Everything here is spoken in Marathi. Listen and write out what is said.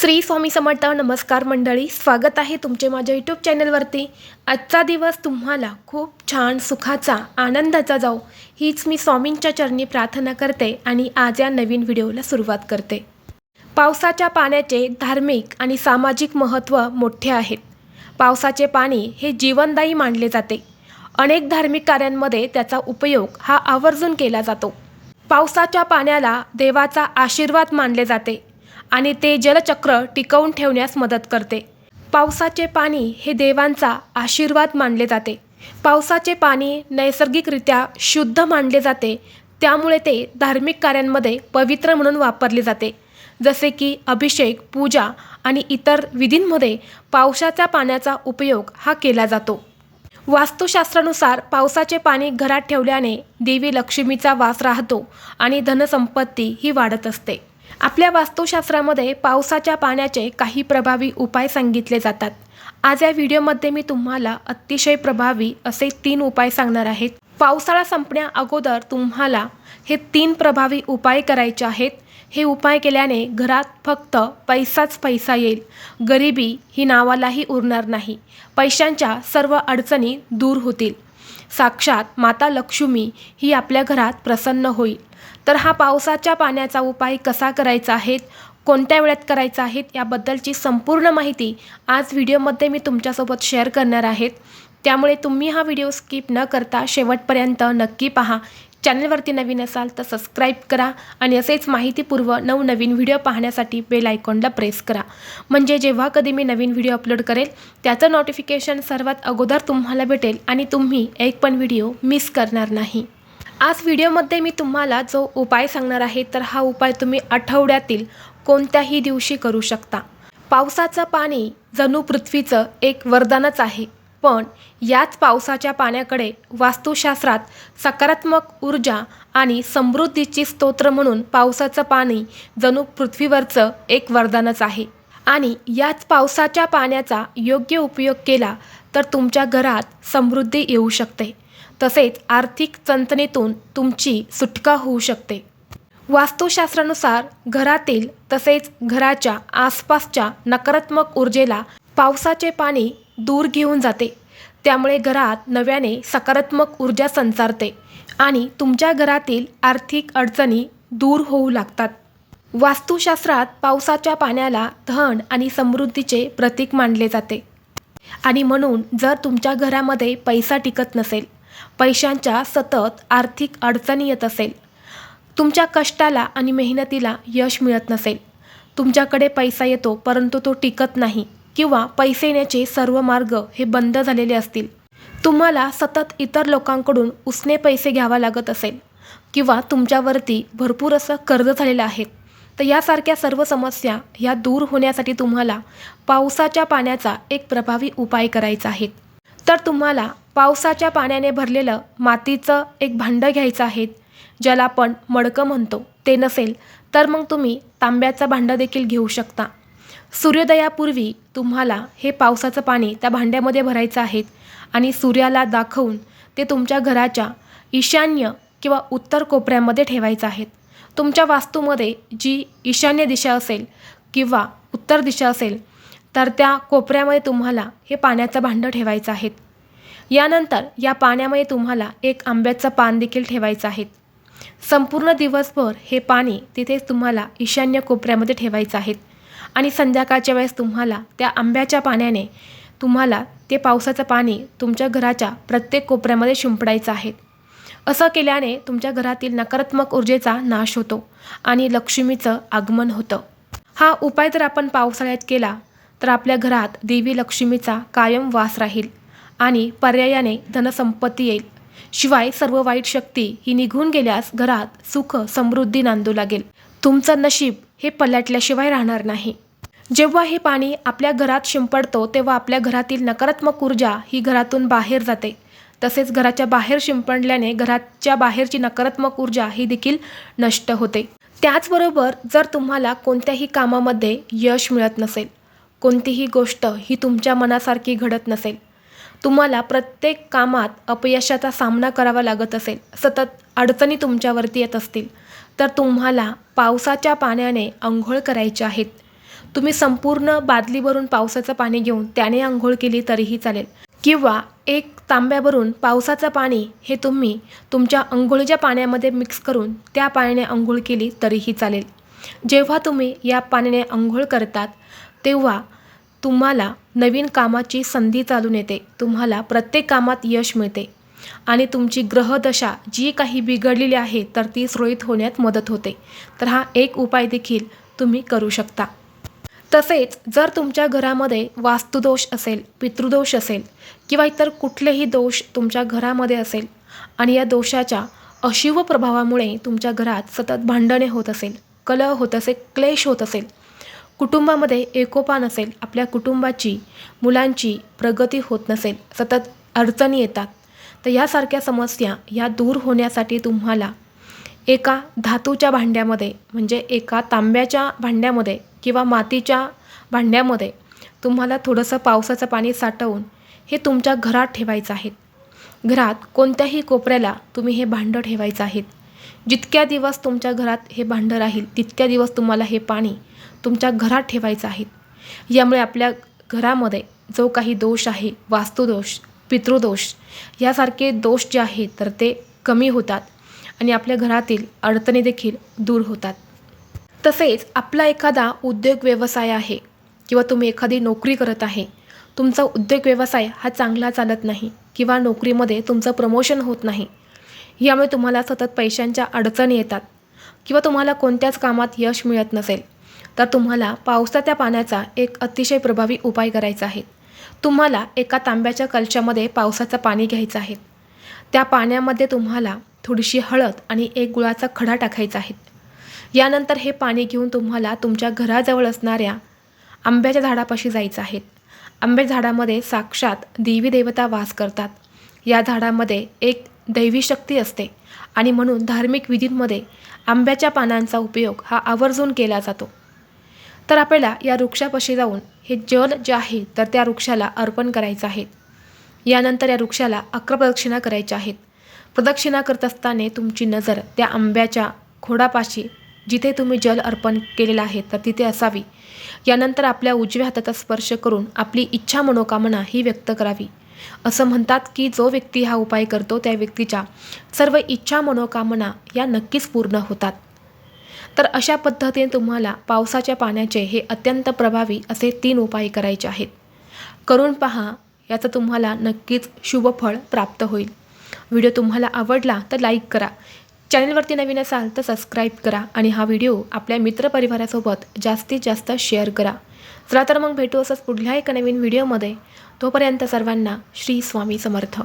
श्री स्वामी समर्थ नमस्कार मंडळी स्वागत आहे तुमचे माझ्या यूट्यूब चॅनलवरती आजचा दिवस तुम्हाला खूप छान सुखाचा आनंदाचा जाऊ हीच मी स्वामींच्या चरणी प्रार्थना करते आणि आज या नवीन व्हिडिओला सुरुवात करते. पावसाच्या पाण्याचे धार्मिक आणि सामाजिक महत्त्व मोठे आहेत पावसाचे पाणी हे जीवनदायी मानले जाते. अनेक धार्मिक कार्यांमध्ये त्याचा उपयोग हा आवर्जून केला जातो. पावसाच्या पाण्याला देवाचा आशीर्वाद मानले जाते. आणि ते जलचक्र टिकवून ठेवण्यास मदत करते. पावसाचे पाणी हे देवांचा आशीर्वाद मानले जाते. पावसाचे पाणी नैसर्गिकरित्या शुद्ध मानले जाते. त्यामुळे ते धार्मिक कार्यांमध्ये पवित्र म्हणून वापरले जाते. जसे की अभिषेक पूजा आणि इतर विधींमध्ये पावसाच्या पाण्याचा उपयोग हा केला जातो. वास्तुशास्त्रानुसार पावसाचे पाणी घरात ठेवल्याने देवी लक्ष्मीचा वास राहतो आणि धनसंपत्ती ही वाढत असते. आपल्या वास्तुशास्त्रामध्ये पावसाच्या पाण्याचे काही प्रभावी उपाय सांगितले जातात. आज या व्हिडिओमध्ये मी तुम्हाला अतिशय प्रभावी असे तीन उपाय सांगणार आहेत पावसाळा संपण्या अगोदर तुम्हाला हे तीन प्रभावी उपाय करायचे आहेत. हे उपाय केल्याने घरात फक्त पैसाच पैसा येईल. गरिबी ही नावालाही उरणार नाही. पैशांच्या सर्व अडचणी दूर होतील. साक्षात माता लक्ष्मी ही आपल्या घरात प्रसन्न होईल. तर हा पावसाच्या पाण्याचा उपाय कसा करायचा आहे कोणत्या वेळात करायचा आहे याबद्दलची संपूर्ण माहिती आज व्हिडिओमध्ये मी तुमच्यासोबत शेअर करणार आहेत. त्यामुळे तुम्ही हा व्हिडिओ स्किप न करता शेवटपर्यंत नक्की पहा. चॅनलवरती नवीन असाल तर सबस्क्राईब करा आणि असेच माहितीपूर्व नवनवीन व्हिडिओ पाहण्यासाठी बेल आयकॉनला प्रेस करा. म्हणजे जेव्हा कधी मी नवीन व्हिडिओ अपलोड करेल त्याचं नोटिफिकेशन सर्वात अगोदर तुम्हाला भेटेल आणि तुम्ही एक पण व्हिडिओ मिस करणार नाही. आज व्हिडिओमध्ये मी तुम्हाला जो उपाय सांगणार आहे तर हा उपाय तुम्ही आठवड्यातील कोणत्याही दिवशी करू शकता. पावसाचं पाणी जणू पृथ्वीचं एक वरदानच आहे. पण याच पावसाच्या पाण्याकडे वास्तुशास्त्रात सकारात्मक ऊर्जा आणि समृद्धीची स्तोत्र म्हणून पावसाचं पाणी जणू पृथ्वीवरचं एक वरदानच आहे. आणि याच पावसाच्या पाण्याचा योग्य उपयोग केला तर तुमच्या घरात समृद्धी येऊ शकते. तसेच आर्थिक चणचणीतून तुमची सुटका होऊ शकते. वास्तुशास्त्रानुसार घरातील तसेच घराच्या आसपासच्या नकारात्मक ऊर्जेला पावसाचे पाणी दूर घेऊन जाते. त्यामुळे घरात नव्याने सकारात्मक ऊर्जा संचारते आणि तुमच्या घरातील आर्थिक अडचणी दूर होऊ लागतात. वास्तुशास्त्रात पावसाच्या पाण्याला धन आणि समृद्धीचे प्रतीक मानले जाते. आणि म्हणून जर तुमच्या घरामध्ये पैसा टिकत नसेल पैशांच्या सतत आर्थिक अडचणी येत असेल तुमच्या कष्टाला आणि मेहनतीला यश मिळत नसेल तुमच्याकडे पैसा येतो परंतु तो टिकत नाही. किंवा पैसे येण्याचे सर्व मार्ग हे बंद झालेले असतील. तुम्हाला सतत इतर लोकांकडून उसने पैसे घ्यावा लागत असेल किंवा तुमच्यावरती भरपूर असं कर्ज झालेलं आहे. तर यासारख्या सर्व समस्या ह्या दूर होण्यासाठी तुम्हाला पावसाच्या पाण्याचा एक प्रभावी उपाय करायचा आहे. तर तुम्हाला पावसाच्या पाण्याने भरलेलं मातीचं एक भांडं घ्यायचं आहे ज्याला आपण मडकं म्हणतो. ते नसेल तर मग तुम्ही तांब्याचं भांडं देखील घेऊ शकता. सूर्योदयापूर्वी तुम्हाला हे पावसाचं पाणी त्या भांड्यामध्ये भरायचं आहे आणि सूर्याला दाखवून ते तुमच्या घराच्या ईशान्य किंवा उत्तर कोपऱ्यामध्ये ठेवायचं आहेत तुमच्या वास्तूमध्ये जी ईशान्य दिशा असेल किंवा उत्तर दिशा असेल तर त्या कोपऱ्यामध्ये तुम्हाला हे पाण्याचं भांडं ठेवायचं आहे. यानंतर या पाण्यामध्ये तुम्हाला एक आंब्याचं पान देखील ठेवायचं आहे. संपूर्ण दिवसभर हे पाणी तिथेच तुम्हाला ईशान्य कोपऱ्यामध्ये ठेवायचं आहे. आणि संध्याकाळच्या वेळेस तुम्हाला त्या आंब्याच्या पाण्याने तुम्हाला ते पावसाचं पाणी तुमच्या घराच्या प्रत्येक कोपऱ्यामध्ये शिंपडायचं आहे. असं केल्याने तुमच्या घरातील नकारात्मक ऊर्जेचा नाश होतो आणि लक्ष्मीचं आगमन होतं. हा उपाय जर आपण पावसाळ्यात केला तर आपल्या घरात देवी लक्ष्मीचा कायम वास राहील आणि पर्यायाने धनसंपत्ती येईल. शिवाय सर्व वाईट शक्ती ही निघून गेल्यास घरात सुख समृद्धी नांदू लागेल. तुमचं नशीब हे पलटल्याशिवाय राहणार नाही. जेव्हा हे पाणी आपल्या घरात शिंपडतो तेव्हा आपल्या घरातील नकारात्मक ऊर्जा ही घरातून बाहेर जाते. तसेच घराच्या बाहेर शिंपडल्याने घराच्या बाहेरची नकारात्मक ऊर्जा ही देखील नष्ट होते. त्याचबरोबर जर तुम्हाला कोणत्याही कामामध्ये यश मिळत नसेल कोणतीही गोष्ट ही तुमच्या मनासारखी घडत नसेल तुम्हाला प्रत्येक कामात अपयशाचा सामना करावा लागत असेल सतत अडचणी तुमच्यावरती येत असतील तर तुम्हाला पावसाच्या पाण्याने आंघोळ करायचे आहेत. तुम्ही संपूर्ण बादली भरून पावसाचं पाणी घेऊन त्याने आंघोळ केली तरीही चालेल. किंवा एक तांब्यावरून पावसाचं पाणी हे तुम्ही तुमच्या आंघोळीच्या पाण्यामध्ये मिक्स करून त्या पाण्याने आंघोळ केली तरीही चालेल. जेव्हा तुम्ही या पाण्याने आंघोळ करतात तेव्हा तुम्हाला नवीन कामाची संधी चालून येते. तुम्हाला प्रत्येक कामात यश मिळते. आणि तुमची ग्रहदशा जी काही बिघडलेली आहे तर ती सुरळीत होण्यात मदत होते. तर हा एक उपाय देखील तुम्ही करू शकता. तसेच जर तुमच्या घरामध्ये वास्तुदोष असेल पितृदोष असेल किंवा इतर कुठलेही दोष तुमच्या घरामध्ये असेल आणि या दोषाच्या अशुभ प्रभावामुळे तुमच्या घरात सतत भांडणे होत असेल कलह होत असेल क्लेश होत असेल कुटुंबामध्ये एकोपा नसेल आपल्या कुटुंबाची मुलांची प्रगती होत नसेल सतत अडचणी येतात तर यासारख्या समस्या या दूर होण्यासाठी तुम्हाला एका धातूच्या भांड्यामध्ये म्हणजे एका तांब्याच्या भांड्यामध्ये किंवा मातीच्या भांड्यामध्ये तुम्हाला थोडंसं पावसाचं पाणी साठवून हे तुमच्या घरात ठेवायचं आहे. घरात कोणत्याही कोपऱ्याला तुम्ही हे भांडं ठेवायचं आहे. जितक्या दिवस तुमच्या घरात हे भांडं राहील तितक्या दिवस तुम्हाला हे पाणी तुमच्या घरात ठेवायचं आहे. यामुळे आपल्या घरामध्ये जो काही दोष आहे वास्तुदोष पितृदोष. यासारखे दोष जे आहेत तर ते कमी होतात आणि आपल्या घरातील अडचणी देखील दूर होतात. तसेच आपला एखादा उद्योग व्यवसाय आहे किंवा तुम्ही एखादी नोकरी करत आहे तुमचा उद्योग व्यवसाय हा चांगला चालत नाही किंवा नोकरीमध्ये तुमचं प्रमोशन होत नाही यामुळे तुम्हाला सतत पैशांच्या अडचणी येतात किंवा तुम्हाला कोणत्याच कामात यश मिळत नसेल तर तुम्हाला पावसाच्या पाण्याचा एक अतिशय प्रभावी उपाय करायचा आहे. तुम्हाला एका तांब्याच्या कलशामध्ये पावसाचं पाणी घ्यायचं आहे. त्या पाण्यामध्ये तुम्हाला थोडीशी हळद आणि एक गुळाचा खडा टाकायचा आहे. यानंतर हे पाणी घेऊन तुम्हाला तुमच्या घराजवळ असणाऱ्या आंब्याच्या झाडापाशी जायचं आहे. आंब्या झाडामध्ये साक्षात देवी देवता वास करतात. या झाडामध्ये एक दैवी शक्ती असते आणि म्हणून धार्मिक विधींमध्ये आंब्याच्या पानांचा उपयोग हा आवर्जून केला जातो. तर आपल्याला या वृक्षापाशी जाऊन हे जल जे आहे तर त्या वृक्षाला अर्पण करायचं आहे. यानंतर या वृक्षाला अकरा प्रदक्षिणा करायच्या आहेत. प्रदक्षिणा करत असताना तुमची नजर त्या आंब्याच्या खोडापाशी जिथे तुम्ही जल अर्पण केलेलं आहे तर तिथे असावी. यानंतर आपल्या उजव्या हाताचा स्पर्श करून आपली इच्छा मनोकामना ही व्यक्त करावी. असं म्हणतात की जो व्यक्ती हा उपाय करतो त्या व्यक्तीच्या सर्व इच्छा मनोकामना या नक्कीच पूर्ण होतात. तर अशा पद्धतीने तुम्हाला पावसाच्या पाण्याचे हे अत्यंत प्रभावी असे तीन उपाय करायचे आहेत. करून पहा याचं तुम्हाला नक्कीच शुभफळ प्राप्त होईल. व्हिडिओ तुम्हाला आवडला तर लाईक करा. चॅनलवरती नवीन असाल तर सबस्क्राईब करा आणि हा व्हिडिओ आपल्या मित्रपरिवारासोबत जास्तीत जास्त शेअर करा. चला तर मग भेटू असंच पुढल्या एका नवीन व्हिडिओमध्ये. तोपर्यंत सर्वांना श्री स्वामी समर्थ.